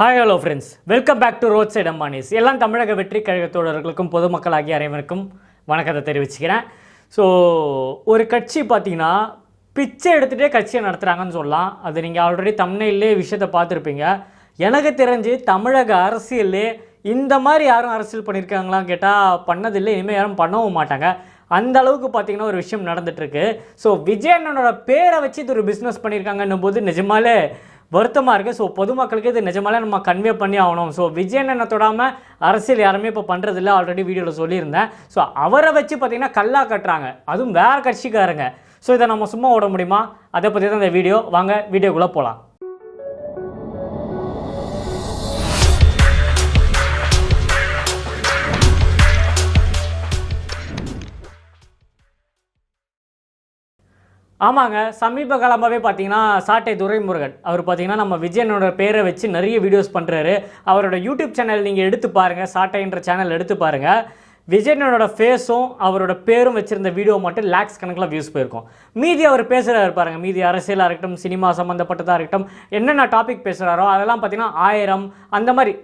Hi hello friends welcome back to road side Ambanis எல்லாம் தமிழக வெற்றி கழக தோழர்களுக்கும் பொதுமக்கள் ஆகிய அனைவருக்கும் வணக்கத்தை தெரிவிச்சுக்கிறேன். ஸோ ஒரு கட்சி பார்த்தீங்கன்னா பிச்சை எடுத்துகிட்டே கட்சியை நடத்துகிறாங்கன்னு சொல்லலாம். அது நீங்கள் ஆல்ரெடி தமிழ்நிலே விஷயத்தை பார்த்துருப்பீங்க. எனக்கு தெரிஞ்சு தமிழக அரசியல்லே இந்த மாதிரி யாரும் அரசியல் பண்ணியிருக்காங்களான்னு கேட்டால் பண்ணதில்லை. இனிமேல் யாரும் பண்ணவும் மாட்டாங்க. அந்த அளவுக்கு பார்த்தீங்கன்னா ஒரு விஷயம் நடந்துட்டுருக்கு ஸோ விஜய் அண்ணனோட பேரை வச்சு இது ஒரு பிஸ்னஸ் பண்ணியிருக்காங்கன்னும் போது நிஜமாலே வருத்தமாக இருக்குது ஸோ பொதுமக்களுக்கு இது நிஜமாலே நம்ம கன்வே பண்ணி ஆகணும். ஸோ விஜயன் என்ன தொடாமல் அரசியல் யாருமே இப்போ பண்ணுறதில்ல ஆல்ரெடி வீடியோவில் சொல்லியிருந்தேன். ஸோ அவரை வச்சு பார்த்தீங்கன்னா கல்லா கட்டுறாங்க. அதுவும் வேறு கட்சிக்காரங்க. ஸோ இதை நம்ம சும்மா ஓட முடியுமா? அதை பற்றி தான் இந்த வீடியோ வாங்க வீடியோக்குள்ளே போகலாம் ஆமாங்க சமீப காலமாகவே பார்த்தீங்கன்னா சாட்டை துரைமுருகன். அவர் பார்த்தீங்கன்னா நம்ம விஜயனோட பேரை வச்சு நிறைய வீடியோஸ் பண்ணுறாரு அவரோட யூடியூப் சேனல் நீங்கள் எடுத்து பாருங்கள் சாட்டைன்ற சேனல் எடுத்து பாருங்கள் விஜயனோட ஃபேஸும் அவரோட பேரும் வச்சிருந்த வீடியோ மட்டும் லேக்ஸ் கணக்கில் வியூஸ் போயிருக்கும். மீதி அவர் பேசுகிறாரு பாருங்க. மீதி அரசியலாக இருக்கட்டும் சினிமா சம்மந்தப்பட்டதாக இருக்கட்டும் என்னென்ன டாபிக் பேசுகிறாரோ அதெல்லாம் பார்த்தீங்கன்னா ஆயிரம் அந்த மாதிரி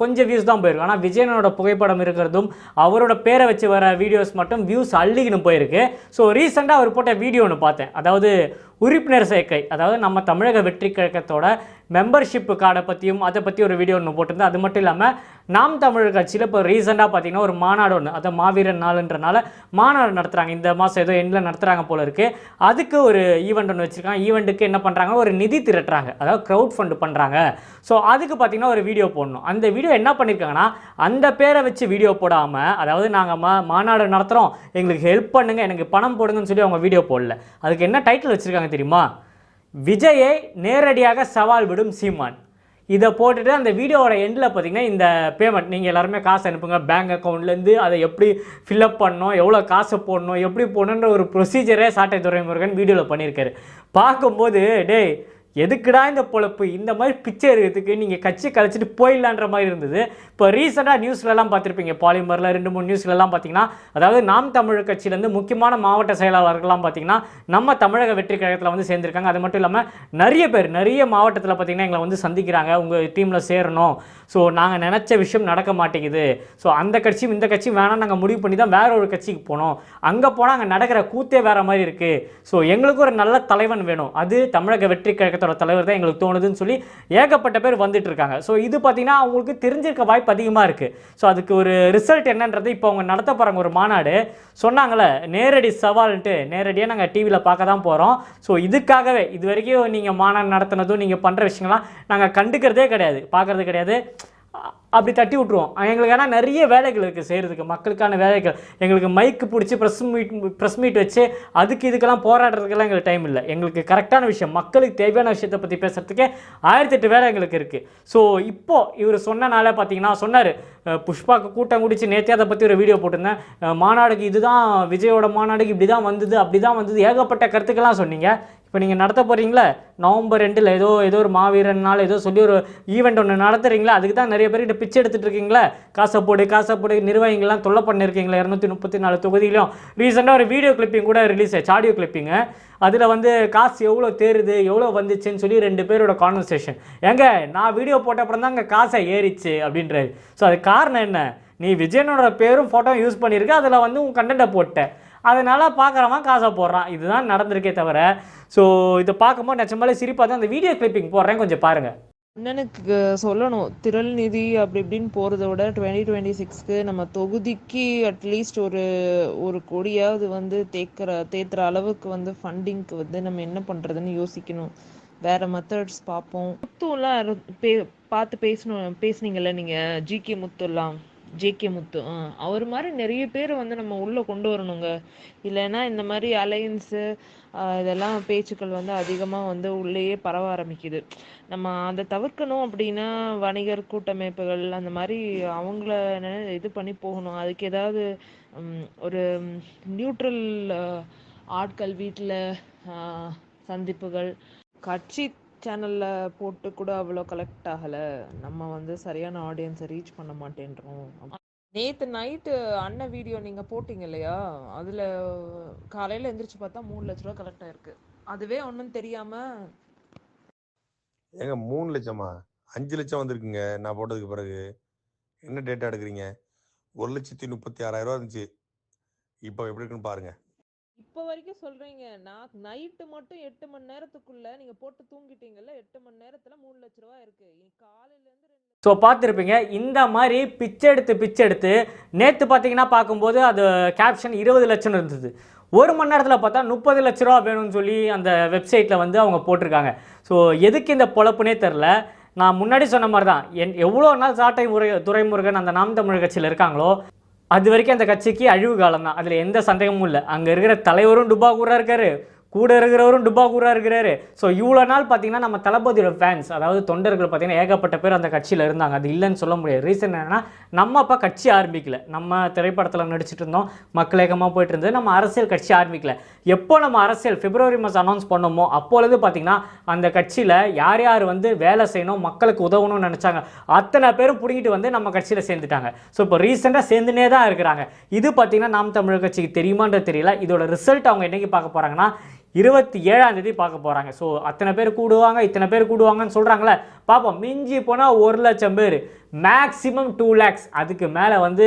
கொஞ்சம் வியூஸ் தான் போயிருக்கும் ஆனால் விஜயனோட புகைப்படம் இருக்கிறதும் அவரோட பேரை வச்சு வர வீடியோஸ் மட்டும் வியூஸ் அள்ளிக்கின்னு போயிருக்கு. ஸோ ரீசெண்டாக அவர் போட்ட வீடியோ ஒன்று பார்த்தேன். அதாவது உறுப்பினர் சேர்க்கை அதாவது நம்ம தமிழக வெற்றி கழகத்தோட மெம்பர்ஷிப் கார்டை பற்றியும் அதை பற்றி ஒரு வீடியோ ஒன்று போட்டிருந்தேன். அது மட்டும் இல்லாமல் நாம் தமிழர் கட்சியில் இப்போ ரீசெண்டாக பார்த்தீங்கன்னா ஒரு மாநாடு ஒன்று அதை மாவீரன் நாளுன்றனால மாநாடு நடத்துகிறாங்க இந்த மாதம் ஏதோ எண்டில் நடத்துகிறாங்க போல இருக்குது அதுக்கு ஒரு ஈவெண்ட் ஒன்று வச்சுருக்காங்க. ஈவெண்ட்டுக்கு என்ன பண்ணுறாங்க ஒரு நிதி திரட்டுறாங்க. அதாவது க்ரௌட் ஃபண்டு பண்ணுறாங்க ஸோ அதுக்கு பார்த்தீங்கன்னா ஒரு வீடியோ போடணும். அந்த வீடியோ என்ன பண்ணியிருக்காங்கன்னா அந்த பேரை வச்சு வீடியோ போடாமல் அதாவது நாங்கள் மா மாநாடு நடத்துகிறோம் எங்களுக்கு ஹெல்ப் பண்ணுங்கள் எனக்கு பணம் போடுங்கன்னு சொல்லி அவங்க வீடியோ போடல. அதுக்கு என்ன டைட்டில் வச்சுருக்காங்க தெரியுமா? விஜயை நேரடியாக சவால் விடும் சீமான். இதை போட்டுட்டு அந்த வீடியோவோட எண்டில் பார்த்தீங்கன்னா இந்த பேமெண்ட் நீங்கள் எல்லாருமே காசு அனுப்புங்க. பேங்க் அக்கௌண்ட்லேருந்து அதை எப்படி ஃபில்அப் பண்ணணும் எவ்வளோ காசு போடணும் எப்படி போடணுன்ற ஒரு ப்ரொசீஜரே சாட்டை துரைமுருகன் வீடியோவில் பண்ணியிருக்காரு. பார்க்கும்போது டேய் எதுக்குடா இந்த பொழப்பு? இந்த மாதிரி பிச்சை இருக்கிறதுக்கு நீங்கள் கட்சி கழிச்சிட்டு போயிடலான்ற மாதிரி இருந்தது. இப்போ ரீசெண்டாக நியூஸ்லலாம் பார்த்துருப்பீங்க. பாலிமரில் ரெண்டு மூணு நியூஸ்லலாம் பார்த்தீங்கன்னா அதாவது நாம் தமிழர் கட்சியிலேருந்து முக்கியமான மாவட்ட செயலாளர்கள்லாம் பார்த்தீங்கன்னா நம்ம தமிழக வெற்றி கழகத்தில் வந்து சேர்ந்துருக்காங்க. அது மட்டும் இல்லாமல் நிறைய பேர் நிறைய மாவட்டத்தில் பார்த்தீங்கன்னா எங்களை வந்து சந்திக்கிறாங்க. உங்கள் டீமில் சேரணும். ஸோ நாங்கள் நினச்ச விஷயம் நடக்க மாட்டேங்குது. ஸோ அந்த கட்சியும் இந்த கட்சியும் வேணாம் நாங்கள் முடிவு பண்ணி தான் வேற ஒரு கட்சிக்கு போனோம். அங்கே போனால் அங்கே நடக்கிற கூத்தே வேற மாதிரி இருக்குது ஸோ எங்களுக்கு ஒரு நல்ல தலைவன் வேணும். அது தமிழக வெற்றி கழகத்தோட தலைவர் தான் எங்களுக்கு தோணுதுன்னு சொல்லி ஏகப்பட்ட பேர் வந்துட்டு இருக்காங்க. ஸோ இது பார்த்தீங்கன்னா அவங்களுக்கு தெரிஞ்சிருக்க வாய்ப்பு அதிகமாக இருக்குது ஸோ அதுக்கு ஒரு ரிசல்ட் என்னன்றது இப்போ அவங்க நடத்த போகிறாங்க ஒரு மாநாடு. சொன்னாங்களே நேரடி சவால்ன்ட்டு நேரடியாக நாங்கள் டிவியில் பார்க்க தான் போகிறோம் ஸோ இதுக்காகவே இது வரைக்கும் நீங்கள் மாநாடு நடத்தினதும் நீங்கள் பண்ணுற விஷயங்கள்லாம் நாங்கள் கண்டுக்கிறதே கிடையாது. பார்க்கறது கிடையாது. அப்படி தட்டி விட்ருவோம் எங்களுக்கு ஆனால் நிறைய வேலைகள் இருக்குது செய்கிறதுக்கு மக்களுக்கான வேலைகள். எங்களுக்கு மைக்கு பிடிச்சி ப்ரெஸ் மீட் ப்ரெஸ் மீட் வச்சு அதுக்கு இதுக்கெல்லாம் போராடுறதுக்கெல்லாம் எங்களுக்கு டைம் இல்லை. எங்களுக்கு கரெக்டான விஷயம். மக்களுக்கு தேவையான விஷயத்தை பற்றி பேசுகிறதுக்கே ஆயிரத்தி எட்டு வேலை எங்களுக்கு இருக்குது ஸோ இப்போது இவர் சொன்னனால பார்த்தீங்கன்னா சொன்னார் புஷ்பாக்கு கூட்டம் குடிச்சு நேற்றே அதை பற்றி ஒரு வீடியோ போட்டிருந்தேன். மாநாடுக்கு இதுதான் விஜயோட மாநாடுக்கு இப்படி தான் வந்தது அப்படி தான் வந்தது ஏகப்பட்ட கருத்துக்கெல்லாம் சொன்னீங்க. இப்போ நீங்கள் நடத்த போகிறீங்களா நவம்பர் ரெண்டில் ஏதோ ஏதோ ஒரு மாவீரன் நாள் ஏதோ சொல்லி ஒரு ஈவெண்ட் ஒன்று நடத்துறீங்களா? அதுக்கு தான் நிறைய பேர்கிட்ட பிச்சை எடுத்துட்டு இருக்கீங்களா? காசை போடு காசை போடு நிர்வாகிகள்லாம் தொல்லை பண்ணியிருக்கீங்களா இரநூத்தி முப்பத்தி நாலு தொகுதியிலும் ரீசெண்டாக ஒரு வீடியோ கிளிப்பிங் கூட ரிலீஸ் ஆச்சு ஆடியோ கிளிப்பிங்கு அதில் வந்து காசு எவ்வளோ தேருது எவ்வளோ வந்துச்சுன்னு சொல்லி ரெண்டு பேரோட கான்வர்சேஷன் ஏங்க நான் வீடியோ போட்ட அப்புறம் தான் அங்கே காசை ஏறிச்சு அப்படின்றாரு. ஸோ அது காரணம் என்ன? நீ விஜயனோட பேரும் ஃபோட்டோ யூஸ் பண்ணியிருக்க அதில் வந்து உன் கண்டென்ட்டை போட்ட. அதனால் பார்க்குறவன் காசை போடுறான். இதுதான் நடந்திருக்கே தவிர ஸோ இதை பார்க்கும்போது நிச்சயமாலே சிரிப்பாக தான் அந்த வீடியோ கிளிப்பிங் போடுறேன். கொஞ்சம் பாருங்கள் அண்ணனுக்கு சொல்லணும். திரள் நிதி அப்படி இப்படின்னு போகிறத விட டுவெண்ட்டி டுவெண்ட்டி சிக்ஸ்க்கு நம்ம தொகுதிக்கு அட்லீஸ்ட் ஒரு ஒரு கொடியாவது வந்து தேக்கிற தேத்துற அளவுக்கு வந்து ஃபண்டிங்க்கு வந்து நம்ம என்ன பண்ணுறதுன்னு யோசிக்கணும். வேற மெத்தட்ஸ் பார்ப்போம். முத்துலாம் பே பார்த்து பேசணும் பேசுனீங்கல்ல நீங்கள் ஜிகே முத்துலாம். ஜேகே முத்து அவர் மாதிரி நிறைய பேர் வந்து நம்ம உள்ளே கொண்டு வரணுங்க. இல்லைன்னா இந்த மாதிரி அலையன்ஸு இதெல்லாம் பேச்சுக்கள் வந்து அதிகமாக வந்து உள்ளேயே பரவ ஆரம்பிக்குது. நம்ம அதை தவிர்க்கணும் அப்படின்னா வணிகர் கூட்டமைப்புகள் அந்த மாதிரி அவங்கள இது பண்ணி போகணும். அதுக்கு ஏதாவது ஒரு நியூட்ரல் ஆட்கள் வீட்டில் சந்திப்புகள் கட்சி சேனலில் போட்டு கூட அவ்வளோ கலெக்ட் ஆகலை. நம்ம வந்து சரியான ஆடியன்ஸை ரீச் பண்ண மாட்டேன்றோம். நேற்று நைட்டு அண்ணன் வீடியோ நீங்கள் போட்டிங்க இல்லையா? அதில் காலையில் எந்திரிச்சு பார்த்தா மூணு லட்ச ரூபா கலெக்ட் ஆயிருக்கு. அதுவே ஒன்றும் தெரியாமல் ஏங்க மூணு லட்சமா? அஞ்சு லட்சம் வந்திருக்குங்க. நான் போட்டதுக்கு பிறகு. என்ன டேட்டா எடுக்கிறீங்க? ஒரு லட்சத்தி முப்பத்தி ஆறாயிரம் ரூபா இருந்துச்சு. இப்போ எப்படி இருக்குன்னு பாருங்கள் இப்போ வரைக்கும் சொல்றீங்க. நான் நைட்டு மட்டும் எட்டு மணி நேரத்துக்குள்ள நீங்க போட்டு தூங்கிட்டீங்கல்ல எட்டு மணி நேரத்துல மூணு லட்ச ரூபா இருக்கு. காலையில இருந்து ரெண்டு ஸோ பார்த்துருப்பீங்க இந்த மாதிரி பிச்சை எடுத்து பிச்சை எடுத்து நேற்று பார்த்தீங்கன்னா பார்க்கும்போது அது கேப்ஷன் இருபது லட்சம் இருந்தது. ஒரு மணி நேரத்தில் பார்த்தா முப்பது லட்ச ரூபா வேணும்னு சொல்லி அந்த வெப்சைட்டில் வந்து அவங்க போட்டிருக்காங்க. ஸோ எதுக்கு இந்த பொழப்புனே தெரில நான் முன்னாடி சொன்ன மாதிரி தான் என் எவ்வளோ நாள் சாட்டை முறை துரைமுருகன் அந்த நாம் தமிழ் கட்சியில் இருக்காங்களோ அது வரைக்கும் அந்த கட்சிக்கு அழிவு காலம் தான் அதில் எந்த சந்தேகமும் இல்லை. அங்கே இருக்கிற தலைவரும் டுபா கூட இருக்காரு. கூட இருக்கிறவரும் டுபா கூட இருக்கிறாரு. ஸோ இவ்வளோ நாள் பார்த்தீங்கன்னா நம்ம தளபதியோட ஃபேன்ஸ் அதாவது தொண்டர்கள் பார்த்தீங்கன்னா ஏகப்பட்ட பேர் அந்த கட்சியில் இருந்தாங்க. அது இல்லைன்னு சொல்ல முடியாது. ரீசன் என்னென்னா நம்ம அப்போ கட்சி ஆரம்பிக்கல. நம்ம திரைப்படத்தில் நடிச்சிட்டு இருந்தோம். மக்கள் ஏகமாக போயிட்டு இருந்தது. நம்ம அரசியல் கட்சி ஆரம்பிக்கல. எப்போ நம்ம அரசியல் பிப்ரவரி மாதம் அனௌன்ஸ் பண்ணோமோ அப்பொழுது பார்த்தீங்கன்னா அந்த கட்சியில் யார் யார் வந்து வேலை செய்யணும் மக்களுக்கு உதவணும்னு நினச்சாங்க. அத்தனை பேரும் பிடிங்கிட்டு வந்து நம்ம கட்சியில் சேர்ந்துட்டாங்க. ஸோ இப்போ ரீசெண்டாக சேர்ந்துனே தான் இருக்கிறாங்க. இது பார்த்தீங்கன்னா நாம் தமிழர் கட்சிக்கு தெரியுமான்றது தெரியல. இதோட ரிசல்ட் அவங்க என்னைக்கு பார்க்க போகிறாங்கன்னா இருபத்தி ஏழாம் தேதி பார்க்க போகிறாங்க ஸோ அத்தனை பேர் கூடுவாங்க இத்தனை பேர் கூடுவாங்கன்னு சொல்கிறாங்களே பார்ப்போம். மிஞ்சி போனால் ஒரு லட்சம் பேர். மேக்ஸிமம் டூ லேக்ஸ் அதுக்கு மேலே வந்து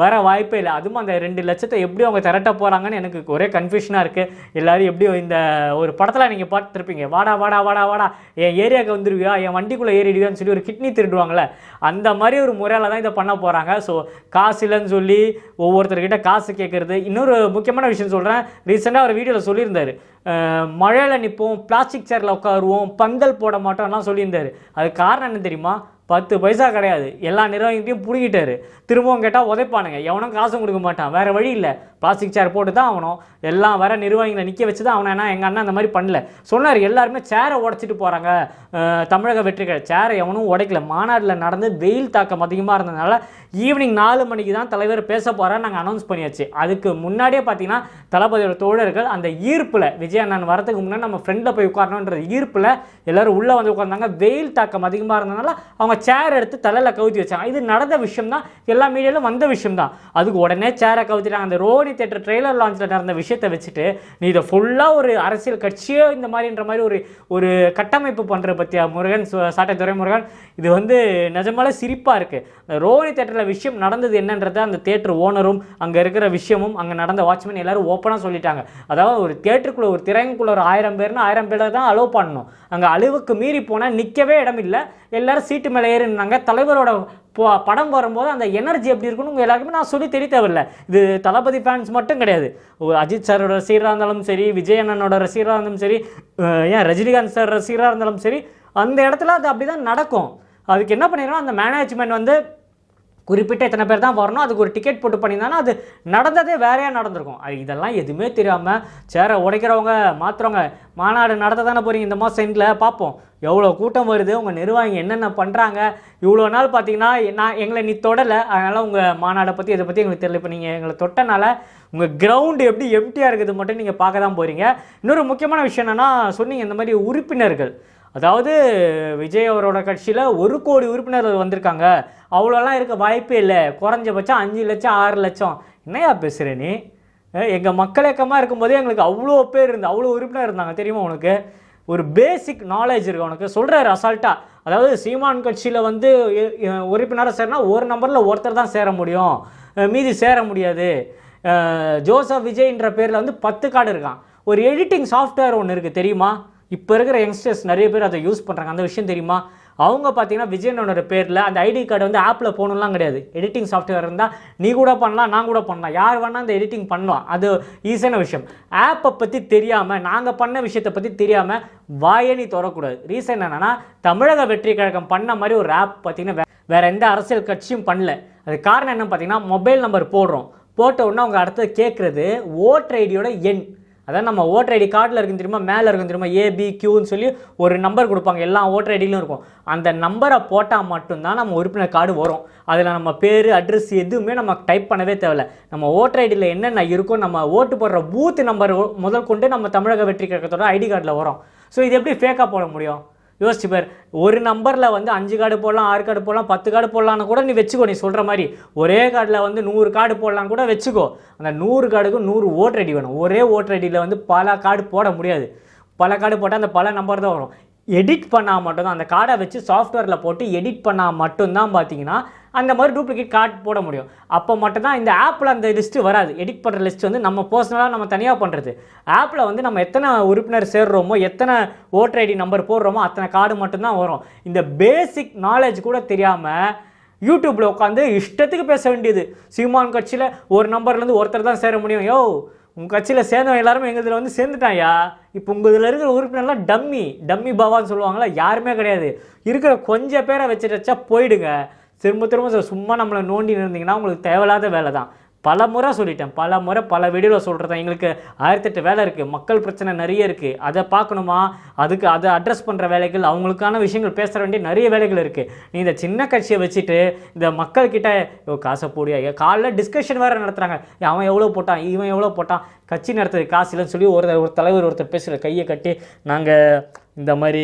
வர வாய்ப்பே இல்லை. அதுவும் அந்த ரெண்டு லட்சத்தை எப்படி அவங்க திரட்ட போகிறாங்கன்னு எனக்கு ஒரே கன்ஃபியூஷனாக இருக்குது எல்லோரும் எப்படி இந்த ஒரு படத்தில் நீங்கள் பார்த்துருப்பீங்க. வாடா வாடா வாடா வாடா. என் ஏரியாவுக்கு வந்துருவியா? என் வண்டிக்குள்ளே ஏறிடுவியான்னு சொல்லி ஒரு கிட்னி திருடுவாங்களே அந்த மாதிரி ஒரு முறையில் தான் இதை பண்ண போகிறாங்க ஸோ காசு இல்லைன்னு சொல்லி ஒவ்வொருத்தர்கிட்ட காசு கேட்குறது இன்னொரு முக்கியமான விஷயம் சொல்கிறேன் ரீசெண்டாக ஒரு வீடியோவில் சொல்லியிருந்தார். மழையில் நிற்போம் பிளாஸ்டிக் சேரில் உட்காருவோம் பந்தல் போட மாட்டோம்லாம் சொல்லியிருந்தார். அது காரணம் என்ன தெரியுமா? பத்து பைசா கிடையாது. எல்லா நிர்வாகிகிட்டையும் பிடிக்கிட்டாரு திரும்பவும் கேட்டால் உதைப்பானுங்க. எவனும் காசும் கொடுக்க மாட்டான். வேறு வழி இல்லை. பிளாஸ்டிக் சேர் போட்டு தான் ஆகணும். எல்லாம் வர நிர்வாகிகளை நிற்க வச்சு தான் அவனை ஏன்னா எங்கள் அண்ணன் அந்த மாதிரி பண்ணல. சொன்னார் எல்லாருமே சேரை உடச்சிட்டு போகிறாங்க தமிழக வெற்றிகள். சேரை எவனும் உடைக்கல. மாநாட்டில் நடந்து வெயில் தாக்கம் அதிகமாக இருந்ததுனால ஈவினிங் நாலு மணிக்கு தான் தலைவர் பேச போகிறார் நாங்கள் அனௌன்ஸ் பண்ணியாச்சு. அதுக்கு முன்னாடியே பார்த்தீங்கன்னா தளபதியோட தோழர்கள் அந்த ஈர்ப்பில் விஜய் அண்ணன் வரதுக்கு முன்னாடி நம்ம ஃப்ரெண்டில் போய் உட்காரணுன்ற ஈர்ப்பில் எல்லாரும் உள்ளே வந்து உட்காந்தாங்க வெயில் தாக்கம் அதிகமாக இருந்ததுனால அவங்க சேர் எடுத்து தலையில் கவுத்தி வச்சாங்க. இது நடந்த விஷயம் தான் எல்லா மீடியாலும் வந்த விஷயம் தான் அதுக்கு உடனே சேரை கவுத்திட்டாங்க. அந்த ரோடி தேட்டர் ட்ரெய்லர் லான்ச்சில் நடந்த விஷயத்தை வச்சுட்டு நீ இதை ஃபுல்லாக ஒரு அரசியல் கட்சியோ இந்த மாதிரின்ற மாதிரி ஒரு ஒரு கட்டமைப்பு பண்ணுற பற்றியா முருகன்? சாட்டை துரைமுருகன் இது வந்து நிஜமாலே சிரிப்பாக இருக்குது ரோஹினி தேட்டரில் விஷயம் நடந்தது என்னன்றதை அந்த தேட்டர் ஓனரும் அங்கே இருக்கிற விஷயமும் அங்கே நடந்த வாட்ச்மேன் எல்லாரும் ஓப்பனாக சொல்லிட்டாங்க. அதாவது ஒரு தேட்டருக்குள்ளே ஒரு திரையங்குள்ள ஒரு ஆயிரம் பேர்னா ஆயிரம் பேரை தான் அலோவ் பண்ணணும். அங்கே அளவுக்கு மீறி போனால் நிற்கவே இடம் இல்லை எல்லாரும் சீட்டு மேலே ஏறினாங்க. தலைவரோட போ- படம் வரும்போது அந்த எனர்ஜி எப்படி இருக்குன்னு உங்கள் எல்லாருக்குமே நான் சொல்லி தெரிய தேவையில்ல. இது தளபதி ஃபேன்ஸ் மட்டும் கிடையாது. ஒரு அஜித் சாரோட ரசிகராக இருந்தாலும் சரி விஜய் அண்ணனோட ரசிகராக இருந்தாலும் சரி ஏன் ரஜினிகாந்த் சார் ரசிகராக இருந்தாலும் சரி அந்த இடத்துல அது அப்படி தான் நடக்கும். அதுக்கு என்ன பண்ணிடுறோம் அந்த மேனேஜ்மெண்ட் வந்து குறிப்பிட்ட இத்தனை பேர் தான் வரணும். அதுக்கு ஒரு டிக்கெட் போட்டு பண்ணியிருந்தாங்கன்னா அது நடந்ததே வேறையாக நடந்திருக்கும். அது இதெல்லாம் எதுவுமே தெரியாமல் சேரை உடைக்கிறவங்க மாற்றுறவங்க மாநாடு நடத்த தானே போகிறீங்க இந்த மாதம் எண்டில் பார்ப்போம். எவ்வளோ கூட்டம் வருது? உங்கள் நிர்வாகி என்னென்ன பண்ணுறாங்க இவ்வளோ நாள் பார்த்தீங்கன்னா நான் எங்களை நீ தொடலை. அதனால் உங்கள் மாநாடை பற்றி இதை பற்றி எங்களுக்கு தெரியல. இப்போ நீங்கள் எங்களை தொட்டனால உங்கள் கிரவுண்டு எப்படி எம்டியாக இருக்குது மட்டும் நீங்கள் பார்க்க தான் போகிறீங்க இன்னொரு முக்கியமான விஷயம் என்னென்னா சொன்னீங்க இந்த மாதிரி உறுப்பினர்கள். அதாவது விஜய் அவரோட கட்சியில் ஒரு கோடி உறுப்பினர்கள் வந்திருக்காங்க. அவ்வளோலாம் இருக்க வாய்ப்பே இல்லை. குறைஞ்சபட்சம் அஞ்சு லட்சம் ஆறு லட்சம். என்னையா பேசுகிற நீ? எங்கள் மக்கள் இயக்கமாக இருக்கும்போதே எங்களுக்கு அவ்வளோ பேர் இருந்து அவ்வளோ உறுப்பினர் இருந்தாங்க. தெரியுமா உனக்கு? ஒரு பேசிக் நாலேஜ் இருக்கு உனக்கு. சொல்கிறாரு அசால்ட்டாக அதாவது சீமான் கட்சியில் வந்து எ- உறுப்பினராக சேரனா ஒரு நம்பரில் ஒருத்தர் தான் சேர முடியும். மீதி சேர முடியாது. ஜோசப் விஜய்ன்ற பேரில் வந்து பத்து கார்டு இருக்கான். ஒரு எடிட்டிங் சாஃப்ட்வேர் ஒன்று இருக்குது தெரியுமா? இப்போ இருக்கிற யங்ஸ்டர்ஸ் நிறைய பேர் அதை யூஸ் பண்ணுறாங்க அந்த விஷயம் தெரியுமா? அவங்க பார்த்தீங்கன்னா விஜயனோட பேரில் அந்த ஐடி கார்டு வந்து ஆப்பில் போகணும்லாம் கிடையாது. எடிட்டிங் சாஃப்ட்வேர் இருந்தால் நீ கூட பண்ணலாம் நான் கூட பண்ணலாம். யார் வேணால் அந்த எடிட்டிங் பண்ணலாம். அது ஈஸியான விஷயம். ஆப்பை பற்றி தெரியாமல் நாங்கள் பண்ண விஷயத்தை பற்றி தெரியாமல் வாயே நீ தொடக்கூடாது ரீசன் என்னென்னா தமிழக வெற்றி கழகம் பண்ண மாதிரி ஒரு ஆப் பார்த்தீங்கன்னா வேறு எந்த அரசியல் கட்சியும் பண்ணல. அது காரணம் என்ன பார்த்தீங்கன்னா மொபைல் நம்பர் போடுறோம். போட்ட உடனே அவங்க அடுத்தது கேட்குறது ஓட்டர் ஐடியோட எண். அதான் நம்ம ஓட்டர் ஐடி கார்டில் இருக்கும் தெரியுமா? மேலே இருக்கும் தெரியுமா? ஏபி கியூன்னு சொல்லி ஒரு நம்பர் கொடுப்பாங்க. எல்லா ஓட்டர் ஐடியிலும் இருக்கும். அந்த நம்பரை போட்டால் மட்டும்தான் நம்ம உறுப்பினர் கார்டு வரும். அதில் நம்ம பேர் அட்ரஸ் எதுவுமே நம்ம டைப் பண்ணவே தேவையில்ல. நம்ம ஓட்டர் ஐடியில் என்னென்ன இருக்கோ நம்ம ஓட்டு போடுற பூத் நம்பர் முதல் கொண்டு நம்ம தமிழக வெற்றி கழகத்தோட ஐடி கார்டில் வரும். ஸோ இது எப்படி ஃபேக்காக போட முடியும்? யோசிச்சு பேர். ஒரு நம்பரில் வந்து அஞ்சு கார்டு போடலாம் ஆறு கார்டு போடலாம் பத்து கார்டு போடலான்னு கூட நீ வச்சுக்கோ நீ சொல்கிற மாதிரி. ஒரே கார்டில் வந்து நூறு கார்டு போடலாம் கூட வச்சுக்கோ. அந்த நூறு கார்டுக்கும் நூறு ஓட்டர் ஐடி வேணும். ஒரே ஓட்டர் ஐடியில் வந்து பல கார்டு போட முடியாது. பல கார்டு போட்டால் அந்த பல நம்பர் தான் வரும். எடிட் பண்ணால் மட்டும்தான் அந்த கார்டை வச்சு சாஃப்ட்வேரில் போட்டு எடிட் பண்ணால் மட்டும்தான் பார்த்தீங்கன்னா அந்த மாதிரி டூப்ளிகேட் கார்டு போட முடியும். அப்போ மட்டும்தான் இந்த ஆப்பில் அந்த லிஸ்ட்டு வராது. எடிட் பண்ணுற லிஸ்ட் வந்து நம்ம பர்சனலாக நம்ம தனியாக பண்ணுறது ஆப்பில் வந்து நம்ம எத்தனை உறுப்பினர் சேர்றோமோ எத்தனை ஓட்டர் ஐடி நம்பர் போடுறோமோ அத்தனை கார்டு மட்டும்தான் வரும். இந்த பேசிக் நாலேஜ் கூட தெரியாமல் யூடியூப்பில் உட்காந்து இஷ்டத்துக்கு பேச வேண்டியது. சீமான் கட்சியில் ஒரு நம்பர்லேருந்து ஒருத்தர் தான் சேர முடியும். யோ உங்கள் கட்சியில் சேர்ந்தவன் எல்லாருமே எங்கள் இதில் வந்து சேர்ந்துட்டாயா இப்போ உங்கள் இதில் இருக்கிற உறுப்பினர்லாம் டம்மி டம்மி பாவான்னு சொல்லுவாங்களா யாருமே கிடையாது. இருக்கிற கொஞ்சம் பேரை வச்சுட்டு வச்சா போயிடுங்க. திரும்ப திரும்ப சும்மா நம்மளை நோண்டி இருந்தீங்கன்னா உங்களுக்கு தேவையில்லாத வேலை தான். பல முறை சொல்லிட்டேன். பல முறை பல வீடியோவில் சொல்கிறேன் எங்களுக்கு ஆயிரத்தெட்டு வேலை இருக்குது மக்கள் பிரச்சனை நிறைய இருக்குது அதை பார்க்கணுமா? அதுக்கு அதை அட்ரஸ் பண்ணுற வேலைகள் அவங்களுக்கான விஷயங்கள் பேசுகிற வேண்டிய நிறைய வேலைகள் இருக்குது நீ இந்த சின்ன கட்சியை வச்சுட்டு இந்த மக்கள்கிட்ட காசை போடியா காலைல டிஸ்கஷன் வேறு நடத்துகிறாங்க அவன் எவ்வளோ போட்டான்? இவன் எவ்வளோ போட்டான்? கட்சி நடத்துறது காசு இல்லைன்னு சொல்லி ஒரு ஒரு தலைவர் ஒருத்தர் பேசுகிற கையை கட்டி நாங்கள் இந்த மாதிரி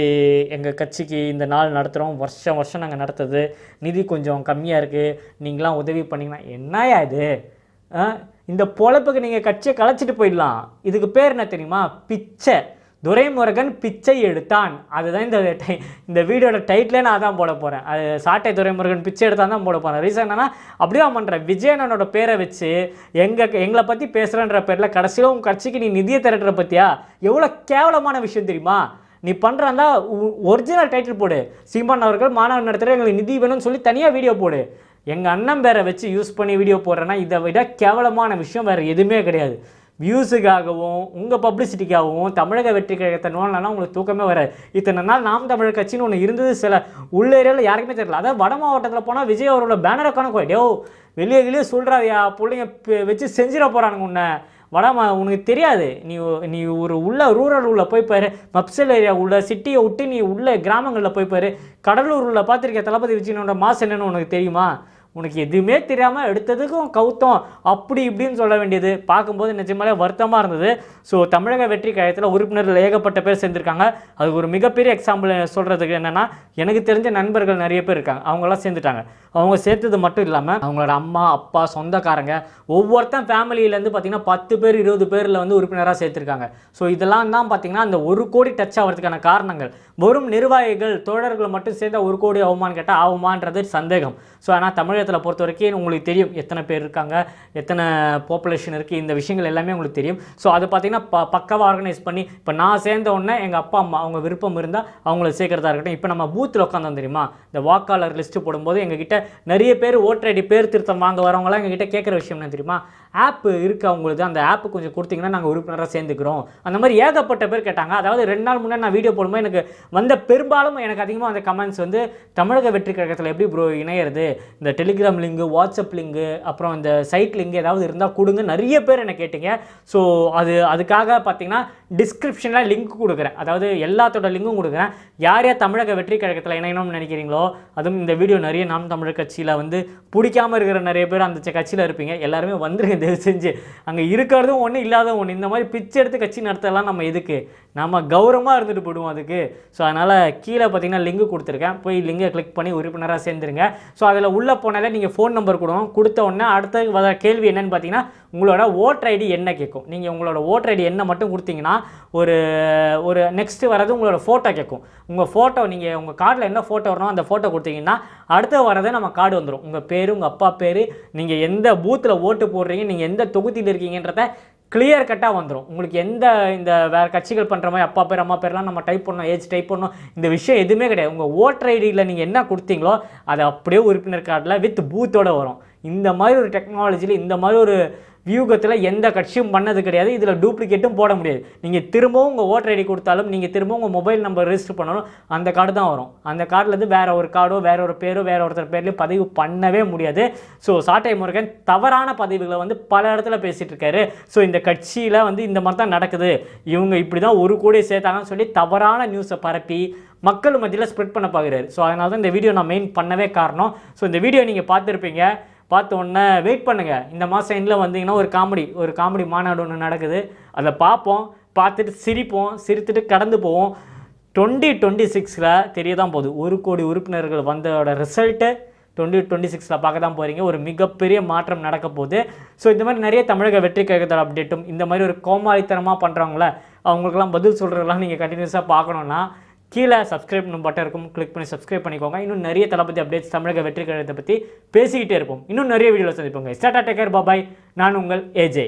எங்கள் கட்சிக்கு இந்த நாள் நடத்துகிறோம் வருஷம் வருஷம் நாங்கள் நடத்துறது. நிதி கொஞ்சம் கம்மியாக இருக்குது நீங்களாம் உதவி பண்ணிங்கன்னா என்னயா இது? ஆ? இந்த பொழப்புக்கு நீங்கள் கட்சியை கலைச்சிட்டு போயிடலாம். இதுக்கு பேர் என்ன தெரியுமா? பிச்சை. துரைமுருகன் பிச்சை எடுத்தான். அதுதான் இந்த டை இந்த வீடியோட டைட்டிலே நான் அதான் போட போகிறேன் அது சாட்டை துரைமுருகன் பிச்சை எடுத்தான் தான் போட போகிறேன் ரீசன் என்னன்னா அப்படியே பண்ணுறேன் விஜயனனோட பேரை வச்சு எங்கள் எங்களை பற்றி பேசுகிறேன்ற பேரில் கடைசியில் உங்கள் கட்சிக்கு நீ நிதியை திரட்டுற பற்றியா எவ்வளோ கேவலமான விஷயம் தெரியுமா? நீ பண்ணுறாந்தா ஒரிஜினல் டைட்டில் போடு. சீமான் அவர்கள் மாணவர் நடத்துகிற எங்களுக்கு நிதி வேணும்னு சொல்லி தனியாக வீடியோ போடு. எங்கள் அண்ணன் பேரை வச்சு யூஸ் பண்ணி வீடியோ போடுறேன்னா இதை விட கேவலமான விஷயம் வேறு எதுவுமே கிடையாது. வியூஸுக்காகவும் உங்கள் பப்ளிசிட்டிக்காகவும் தமிழக வெற்றி கழகத்தை நோண்டலாம் உங்களுக்கு தூக்கமே வராது. இத்தனை நாள் நாம் தமிழர் கட்சின்னு ஒன்று இருந்தது சில உள்ள ஏரியாவில் யாருக்குமே தெரியல. அதாவது வட மாவட்டத்தில் போனால் விஜய் அவரோட பேனரை கணக்கு டேவ் வெளியே வெளியே சொல்கிறாதியா பிள்ளைங்க வச்சு செஞ்சிட போகிறானுங்க உன்னை. வடமா உனக்கு தெரியாது. நீ நீ ஒரு உள்ள ரூரல் உள்ள போய் பாரு. மப்சல் ஏரியா உள்ள சிட்டியை விட்டு நீ உள்ள கிராமங்களில் போய் பாரு. கடலூர் உள்ள பார்த்துருக்க தளபதி விஜயனோட மாசு என்னன்னு உனக்கு தெரியுமா? உனக்கு எதுவுமே தெரியாமல் எடுத்ததுக்கும் கவுத்தம் அப்படி இப்படின்னு சொல்ல வேண்டியது. பார்க்கும்போது நிஜமாலே வருத்தமாக இருந்தது. ஸோ தமிழக வெற்றி கழகத்தில் உறுப்பினர்கள் ஏகப்பட்ட பேர் சேர்ந்துருக்காங்க. அதுக்கு ஒரு மிகப்பெரிய எக்ஸாம்பிள் சொல்கிறதுக்கு என்னென்னா எனக்கு தெரிஞ்ச நண்பர்கள் நிறைய பேர் இருக்காங்க. அவங்களாம் சேர்ந்துட்டாங்க. அவங்க சேர்த்தது மட்டும் இல்லாமல் அவங்களோட அம்மா அப்பா சொந்தக்காரங்க ஒவ்வொருத்தன் ஃபேமிலியிலேருந்து பார்த்தீங்கன்னா பத்து பேர் இருபது பேரில் வந்து உறுப்பினராக சேர்த்துருக்காங்க. ஸோ இதெல்லாம் தான் பார்த்திங்கன்னா அந்த ஒரு கோடி டச் ஆகிறதுக்கான காரணங்கள். வெறும் நிர்வாகிகள் தோழர்கள் மட்டும் சேர்ந்த ஒரு கோடி ஆகுமான்னு கேட்டால் ஆகுமான்றது சந்தேகம். ஸோ ஆனால் தமிழகத்தில் பொறுத்த வரைக்கும் உங்களுக்கு தெரியும் எத்தனை பேர் இருக்காங்க எத்தனை பாப்புலேஷன் இருக்குது இந்த விஷயங்கள் எல்லாமே உங்களுக்கு தெரியும். ஸோ அது பார்த்தீங்கன்னா ப பக்கவாக ஆர்கனைஸ் பண்ணி இப்போ நான் சேர்ந்த உடனே எங்கள் அப்பா அம்மா அவங்க விருப்பம் இருந்தால் அவங்கள சேர்க்கறதா இருக்கட்டும். இப்போ நம்ம பூத்தில் உட்காந்தோம் தெரியுமா? இந்த வாக்காளர் லிஸ்ட்டு போடும்போது எங்ககிட்ட நிறைய பேர் ஓட்டர் ஐடி பேர் திருத்தம் வாங்க வரவங்களாம் எங்ககிட்ட கேட்குற விஷயம் என்ன தெரியுமா? ஆப் இருக்குது அவங்களுக்கு. அந்த ஆப் கொஞ்சம் கொடுத்தீங்கன்னா நாங்கள் உறுப்பினராக சேர்ந்துக்கிறோம். அந்த மாதிரி ஏகப்பட்ட பேர் கேட்டாங்க. அதாவது ரெண்டு நாள் முன்னாடி நான் வீடியோ போடும்போது எனக்கு வந்த பெரும்பாலும் எனக்கு அதிகமாக அந்த கமெண்ட்ஸ் வந்து தமிழக வெற்றி கழகத்தில் எப்படி ப்ரோ இணையிறது? இந்த டெலிகிராம் லிங்கு வாட்ஸ்அப் லிங்கு அப்புறம் இந்த சைட் லிங்க் ஏதாவது இருந்தால் கொடுங்க. நிறைய பேர் என்ன கேட்டீங்க. ஸோ அது அதுக்காக பார்த்தீங்கன்னா டிஸ்கிரிப்ஷனில் லிங்க் கொடுக்குறேன். அதாவது எல்லாத்தோட லிங்க்கும் கொடுக்குறேன். யார் யார் தமிழக வெற்றி கழகத்தில் இணையணும்னு நினைக்கிறீங்களோ அதுவும் இந்த வீடியோ நிறைய நாம் தமிழர் கட்சியில் வந்து பிடிக்காமல் இருக்கிற நிறைய பேர் அந்த கட்சியில் இருப்பீங்க. எல்லாருமே வந்துருங்க தயவு செஞ்சு அங்கே இருக்கிறதும் ஒன்று இல்லாத ஒன்று இந்த மாதிரி பிச்சை எடுத்து கட்சி நடத்தலாம் நம்ம எதுக்கு? நம்ம கௌரவமாக இருந்துட்டு போடுவோம் அதுக்கு. ஸோ அதனால் கீழே பார்த்தீங்கன்னா லிங்க் கொடுத்துருக்கேன். போய் லிங்கை கிளிக் பண்ணி உறுப்பினராக சேர்ந்துருங்க. ஸோ அதில் உள்ளே போனாலே நீங்கள் ஃபோன் நம்பர் கொடுவோம் கொடுத்த உடனே அடுத்த வர கேள்வி என்னென்னு பார்த்தீங்கன்னா உங்களோட ஓட்டர் ஐடி என்ன கேட்கும்? நீங்கள் உங்களோட ஓட்டர் ஐடி என்ன மட்டும் கொடுத்தீங்கன்னா ஒரு ஒரு நெக்ஸ்ட்டு வரது உங்களோட ஃபோட்டோ கேட்கும். உங்கள் ஃபோட்டோ நீங்கள் உங்கள் கார்டில் என்ன ஃபோட்டோ வரணும் அந்த ஃபோட்டோ கொடுத்தீங்கன்னா அடுத்த வரது நம்ம கார்டு வந்துடும் உங்கள் பேர் உங்கள் அப்பா பேர் நீங்கள் எந்த பூத்தில் ஓட்டு போடுறீங்க நீங்கள் எந்த தொகுதியில் இருக்கீங்கன்றத கிளியர் கட்டாக வந்துடும் உங்களுக்கு எந்த இந்த வேறு கட்சிகள் பண்ணுற மாதிரி அப்பா பேர் அம்மா பேர்லாம் நம்ம டைப் பண்ணோம் ஏஜ் டைப் பண்ணோம் இந்த விஷயம் எதுவுமே கிடையாது. உங்கள் ஓட்டர் ஐடியில் நீங்கள் என்ன கொடுத்தீங்களோ அது அப்படியே உறுப்பினர் கார்டில் வித் பூத்தோடு வரும். இந்த மாதிரி ஒரு டெக்னாலஜியில் இந்த மாதிரி ஒரு வியூகத்தில் எந்த கட்சியும் பண்ணது கிடையாது. இதில் டூப்ளிகேட்டும் போட முடியாது. நீங்கள் திரும்பவும் உங்கள் ஓட்டர் ஐடி கொடுத்தாலும் நீங்கள் திரும்பவும் உங்கள் மொபைல் நம்பர் ரிஜிஸ்டர் பண்ணாலும் அந்த கார்டு தான் வரும். அந்த கார்டுலேருந்து வேறு ஒரு கார்டோ வேறு ஒரு பேரோ வேறு ஒருத்தர் பேர்லையும் பதிவு பண்ணவே முடியாது. ஸோ சாட்டை முருகன் தவறான பதிவுகளை வந்து பல இடத்துல பேசிகிட்டு இருக்காரு. ஸோ இந்த கட்சியில் வந்து இந்த மாதிரி தான் நடக்குது. இவங்க இப்படி தான் ஒரு கோடி சேர்த்தாங்கன்னு சொல்லி தவறான நியூஸை பரப்பி மக்கள் மத்தியில் ஸ்ப்ரெட் பண்ண பார்க்குறாரு ஸோ அதனால தான் இந்த வீடியோ நான் மெயின் பண்ணவே காரணம். ஸோ இந்த வீடியோ நீங்கள் பார்த்துருப்பீங்க. பார்த்த உடனே வெயிட் பண்ணுங்கள் இந்த மாதம் எண்டில் வந்தீங்கன்னா ஒரு காமெடி ஒரு காமெடி மாநாடு ஒன்று நடக்குது. அதை பார்ப்போம். பார்த்துட்டு சிரிப்போம். சிரித்துட்டு கடந்து போவோம். டுவெண்ட்டி டுவெண்ட்டி சிக்ஸில் தெரிய தான் போகுது. ஒரு கோடி உறுப்பினர்கள் வந்தோட ரிசல்ட்டு டுவெண்ட்டி டுவெண்ட்டி சிக்ஸில் பார்க்க தான் போகிறீங்க ஒரு மிகப்பெரிய மாற்றம் நடக்க போகுது. ஸோ இந்த மாதிரி நிறைய தமிழக வெற்றி கழகத்தோட அப்டேட்டும் இந்த மாதிரி ஒரு கோமாளித்தனமாக பண்ணுறவங்கள அவங்களுக்கெல்லாம் பதில் சொல்கிறதெல்லாம் நீங்கள் கண்டினியூஸாக பார்க்கணுன்னா கீழே சப்ஸ்கிரைப் பட்டன் இருக்கும். கிளிக் பண்ணி சப்ஸ்கிரைப் பண்ணிக்கோங்க. இன்னும் நிறைய தளபதி அப்டேட்ஸ் தமிழக வெற்றி கழகத்தை பற்றி பேசிக்கிட்டே இருப்போம். இன்னும் நிறைய வீடியோவில் சந்திப்போங்க ஸ்டாட்டா டேக்கர் பாபாய் நான் உங்கள் ஏஜே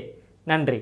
நன்றி.